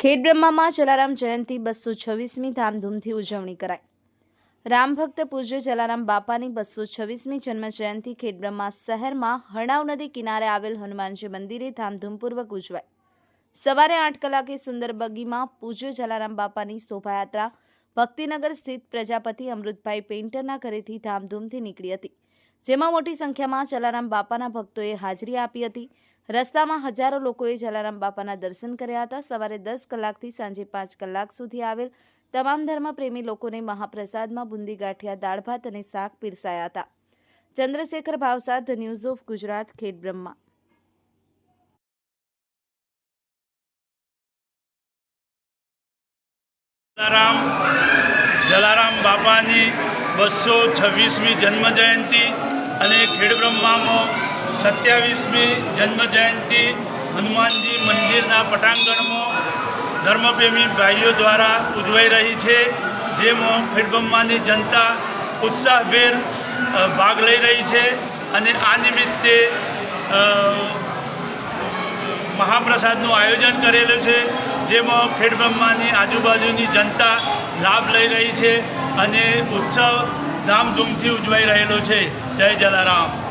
ખેડબ્રહ્મામાં જલારામ જયંતિ બસો છવ્વીસમી ધામધૂમથી ઉજવણી કરાઈ. રામભક્ત પૂજ્ય જલારામ બાપાની બસો છવ્વીસમી જન્મ જયંતિ ખેડબ્રહ્મા શહેરમાં હણાવ નદી કિનારે આવેલ હનુમાનજી મંદિરે ધામધૂમપૂર્વક ઉજવાય સવારે આઠ કલાકે સુંદર બગીમાં પૂજ્ય જલારામ બાપાની શોભાયાત્રા ભક્તિનગર સ્થિત પ્રજાપતિ અમૃતભાઈ પેઇન્ટરના ઘરેથી ધામધૂમથી નીકળી હતી. જેમાં મોટી સંખ્યામાં જલારામ બાપાના ભક્તોએ હાજરી આપી હતી. રસ્તામાં હજારો લોકોએ જલારામ બાપાના દર્શન કર્યા હતા. સવારે દસ કલાકથી સાંજે પાંચ કલાક સુધી આવેલ તમામ ધર્મપ્રેમી લોકોને મહાપ્રસાદમાં બુંદી ગાંઠિયા, દાળ ભાત અને શાક પીરસાયા હતા. Chandrashekhar Bhavsar, the news of Gujarat Khedbrahma Jalaram Jalaram બાપાની બસો છવ્વીસમી જન્મજયંતિ અને ખેડબ્રહ્મામાં સત્યાવીસમી જન્મજયંતિ હનુમાનજી મંદિરના પટાંગણમાં ધર્મપ્રેમી ભાઈઓ દ્વારા ઉજવાઈ રહી છે, જેમાં ખેડબ્રહ્માની જનતા ઉત્સાહભેર ભાગ લઈ રહી છે અને આ નિમિત્તે મહાપ્રસાદનું આયોજન કરેલું છે, જેમાં ખેડબ્રહ્માની આજુબાજુની જનતા લાભ લઈ રહી છે. અને ઉત્સવ ધામધૂમથી ઉજવાઈ રહેલો છે. જય જલારામ.